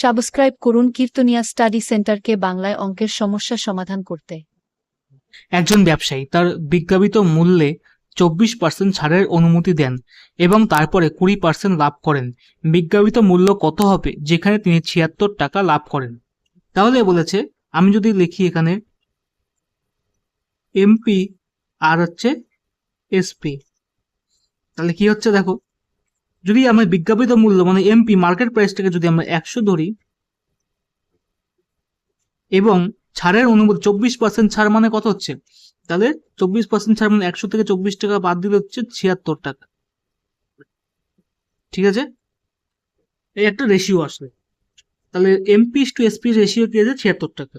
Subscribe করুন কীর্তনিয়া study সেন্টারকে বাংলায় অঙ্কের সমস্যা সমাধান করতে। একজন ব্যবসায়ী তার বিজ্ঞাপিত মূল্যে চব্বিশ পার্সেন্ট ছাড়ের অনুমতি দেন এবং তারপরে কুড়ি পার্সেন্ট লাভ করেন। বিজ্ঞাপিত মূল্য কত হবে যেখানে তিনি ছিয়াত্তর টাকা লাভ করেন? তাহলে বলেছে, আমি যদি লিখি এখানে, এমপি আর হচ্ছে এসপি। তাহলে কি হচ্ছে দেখো? যদি আমরা বিজ্ঞাপিত মূল্য মানে এমপি মার্কেট প্রাইসটাকে যদি আমরা একশো ধরি, এবং ছাড়ের অনুমতি চব্বিশ পার্সেন্ট ছাড় মানে কত হচ্ছে? তাহলে চব্বিশ পার্সেন্ট ছাড় মানে একশো থেকে চব্বিশ টাকা বাদ দিলে হচ্ছে ছিয়াত্তর টাকা। ঠিক আছে? এই একটা রেশিও আসবে। তাহলে এমপি টু এসপি রেশিও কি আছে? ছিয়াত্তর টাকা।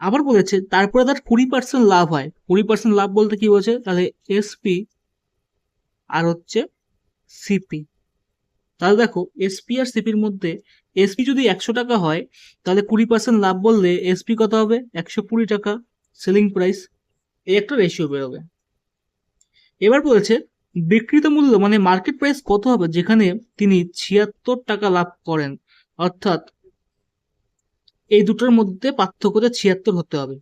আবার বলেছে, তারপরে তার কুড়ি পার্সেন্ট লাভ হয়। কুড়ি পার্সেন্ট লাভ বলতে কি বলছে তাহলে এসপি আর হচ্ছে সিপি তাহলে দেখো এসপি আর সিপির মধ্যে এসপি যদি একশো টাকা হয়, তাহলে কুড়ি পার্সেন্ট লাভ বললে এসপি কত হবে? একশো কুড়ি টাকা সেলিং প্রাইস এই একটা রেশিও বেরোবে। এবার বলেছে, বিক্রিত মূল্য মানে মার্কেট প্রাইস কত হবে? যেখানে তিনি ছিয়াত্তর টাকা লাভ করেন। অর্থাৎ এই দুটোর মধ্যে পার্থক্যটা ছিয়াত্তর হতে হবে।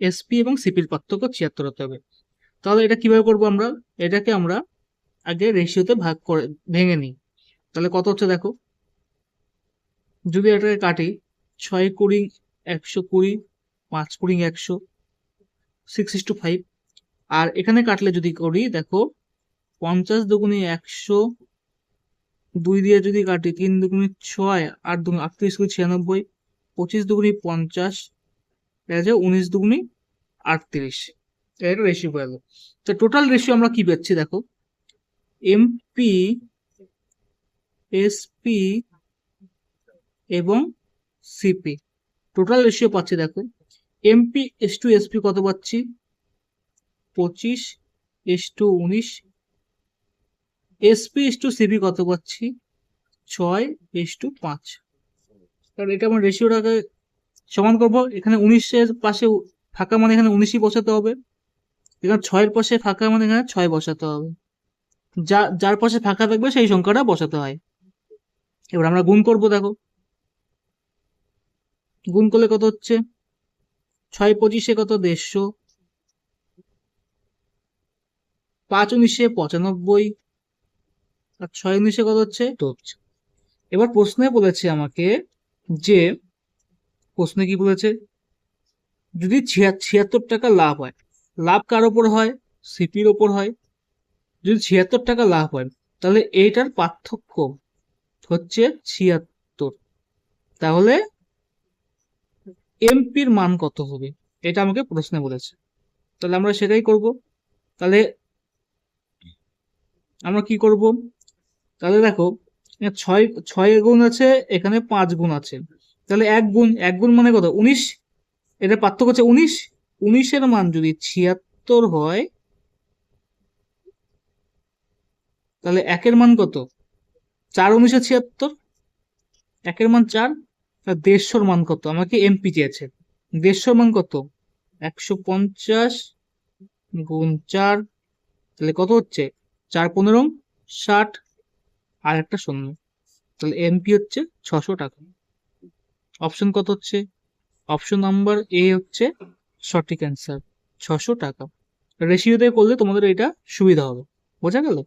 এসপি এবং সিপির পার্থক্য ছিয়াত্তর হতে হবে। তাহলে এটা কীভাবে করব আমরা? এটাকে আমরা আগে রেশিওতে ভাগ করে, ভেঙে নিই। তাহলে কত হচ্ছে দেখো? যদি এটাকে কাটি, ছয় কুড়ি একশো কুড়ি, পাঁচ কুড়ি একশো সিক্স ইস টু ফাইভ আর এখানে কাটলে যদি করি, দেখো, পঞ্চাশ দুগুণে একশো, দুই দিয়ে যদি কাটি, তিন দুগুণে ছয়, আট দুগুণ আটত্রিশ কুড়ি ছিয়ানব্বই, পঁচিশ দুগুণি পঞ্চাশ এটা হচ্ছে উনিশ দুগুণি আটত্রিশ। এটা রেশিও পেয়ে তো টোটাল রেশিও আমরা কি পাচ্ছি দেখো? এমপি এসপি এবং সিপি টোটাল রেশিও পাচ্ছি দেখো। এমপি এস টু এসপি কত পাচ্ছি? পঁচিশ এস টু উনিশ। এসপি এস টু সিপি কত পাচ্ছি? ছয় এস টু পাঁচ। কারণ এটা আমার রেশিওটাকে সমান করব। এখানে উনিশের পাশে ফাঁকা মানে এখানে উনিশই বসাতে হবে। এখানে ছয়ের পাশে ফাঁকা মানে এখানে ছয় বসাতে হবে। যা, যার পাশে ফাঁকা থাকবে সেই সংখ্যাটা বসাতে হয়। এবার আমরা গুণ করব দেখো। গুণ করলে কত হচ্ছে? ছয় পঁচিশে কত? দেড়শো। পাঁচ উনিশে পঁচানব্বই। আর ছয় উনিশে কত হচ্ছে? এবার প্রশ্নে বলেছে আমাকে যে প্রশ্নে কি বলেছে? যদি ছিয়াত্তর টাকা লাভ হয় লাভ কার ওপর হয়? সিপির ওপর হয়। যদি ছিয়াত্তর টাকা লাভ হয় তাহলে এইটার পার্থক্য হচ্ছে ছিয়াত্তর। তাহলে এমপির মান কত হবে? এটা আমাকে প্রশ্নে বলেছে। তাহলে আমরা সেটাই করব। তাহলে আমরা কি করব? তাহলে দেখো ছয় ছয় গুণ আছে, এখানে পাঁচ গুণ আছে। তাহলে এক গুণ এক গুণ মানে কত? উনিশ। এটা পার্থক্য হচ্ছে উনিশ। উনিশের মান যদি ছিয়াত্তর হয়, তাহলে একের মান কত? চার উনিশে ছিয়াত্তর, একের মান চার দেড়শোর মান কত? আমাকে এমপি চেয়েছে দেড়শোর মান কত? একশো পঞ্চাশ গুণ চার, তাহলে কত হচ্ছে? চার পনেরো, ষাট, আর একটা শূন্য। তাহলে এমপি হচ্ছে ছশো টাকা। অপশন কত হচ্ছে? অপশন নাম্বার এ হচ্ছে সঠিক অ্যান্সার ছশো টাকা। রেশিওতে করলে তোমাদের এটা সুবিধা হবে। বোঝা গেল?